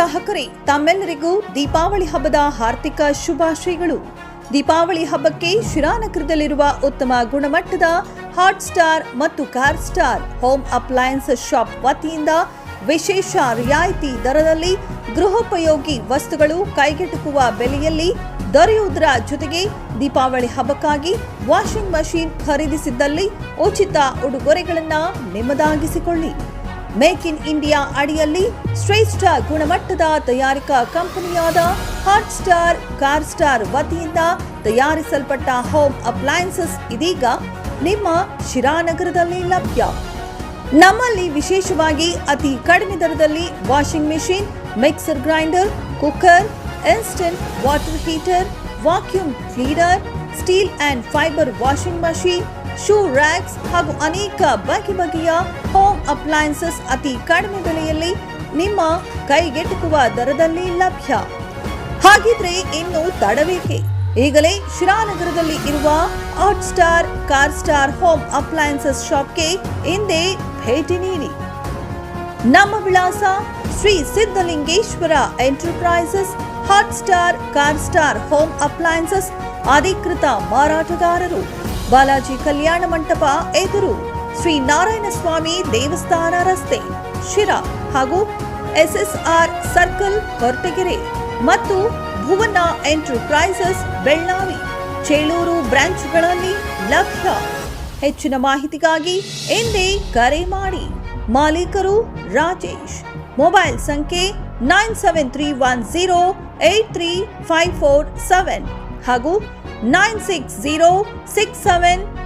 ಗ್ರಾಹಕರೇ, ತಮ್ಮೆಲ್ಲರಿಗೂ ದೀಪಾವಳಿ ಹಬ್ಬದ ಹಾರ್ದಿಕ ಶುಭಾಶಯಗಳು. ದೀಪಾವಳಿ ಹಬ್ಬಕ್ಕೆ ಶಿರಾನಗರದಲ್ಲಿರುವ ಉತ್ತಮ ಗುಣಮಟ್ಟದ ಹಾಟ್ ಸ್ಟಾರ್ ಮತ್ತು car star home appliance shop ವತಿಯಿಂದ ವಿಶೇಷ ರಿಯಾಯಿತಿ ದರದಲ್ಲಿ ಗೃಹೋಪಯೋಗಿ ವಸ್ತುಗಳು ಕೈಗೆಟುಕುವ ಬೆಲೆಯಲ್ಲಿ ದೊರೆಯುವುದರ ಜೊತೆಗೆ ದೀಪಾವಳಿ ಹಬ್ಬಕ್ಕಾಗಿ ವಾಷಿಂಗ್ ಮಷೀನ್ ಖರೀದಿಸಿದ್ದಲ್ಲಿ ಉಚಿತ ಉಡುಗೊರೆಗಳನ್ನು ನಿಮ್ಮದಾಗಿಸಿಕೊಳ್ಳಿ. ಮೇಕ್ ಇನ್ ಇಂಡಿಯಾ ಅಡಿಯಲ್ಲಿ ಶ್ರೇಷ್ಠ ಗುಣಮಟ್ಟದ ತಯಾರಿಕಾ ಕಂಪನಿಯಾದ ಹಾಟ್ ಸ್ಟಾರ್ ಕಾರ್ ಸ್ಟಾರ್ ವತಿಯಿಂದ ತಯಾರಿಸಲ್ಪಟ್ಟ ಹೋಮ್ ಅಪ್ಲಯನ್ಸಸ್ ಇದೀಗ ನಿಮ್ಮ ಶಿರಾನಗರದಲ್ಲಿ ಲಭ್ಯ. ನಮ್ಮಲ್ಲಿ ವಿಶೇಷವಾಗಿ ಅತಿ ಕಡಿಮೆ ದರದಲ್ಲಿ washing machine mixer grinder cooker instant water heater vacuum cleaner steel and fibre washing machine shoe racks ಹಾಗೂ ಅನೇಕ ಬಗೆ ಬಗೆಯ ಹೋಮ್ ಅಪ್ಲಯನ್ಸಸ್ ಅತಿ ಕಡಿಮೆ ಬೆಲೆಯಲ್ಲಿ ನಿಮ್ಮ ಕೈಗೆಟುಕುವ ದರದಲ್ಲಿ ಲಭ್ಯ. ಹಾಗಿದ್ರೆ ಇನ್ನು ತಡಬೇಕೆ ಈಗಲೇ ಶಿರಾನಗರದಲ್ಲಿ ಇರುವ hot star car star home appliances ಶಾಪ್ಗೆ ಇಂದೇ ಭೇಟಿ ನೀಡಿ. ನಮ್ಮ ವಿಳಾಸ Shri Siddalingeshwara enterprises hot star car star home appliances ಅಧಿಕೃತ ಮಾರಾಟಗಾರರು. ಬಾಲಾಜಿ ಕಲ್ಯಾಣ ಮಂಟಪ ಎದುರು ಶ್ರೀ ನಾರಾಯಣ ಸ್ವಾಮಿ ದೇವಸ್ಥಾನ ರಸ್ತೆ, ಶಿರಾ ಹಾಗೂ ಎಸ್ಎಸ್ಆರ್ ಸರ್ಕಲ್ ಹೊರಟಗೆರೆ ಮತ್ತು ಭುವನ ಎಂಟರ್ಪ್ರೈಸಸ್ ಬೆಳ್ಳಾವಿ, ಚೇಳೂರು ಬ್ರಾಂಚ್ಗಳಲ್ಲಿ ಲಭ್ಯ. ಹೆಚ್ಚಿನ ಮಾಹಿತಿಗಾಗಿ ಎಂದೇ ಕರೆ ಮಾಡಿ. ಮಾಲೀಕರು ರಾಜೇಶ್. ಮೊಬೈಲ್ ಸಂಖ್ಯೆ nine seven three one zero eight three five four seven ಹಾಗೂ 960 67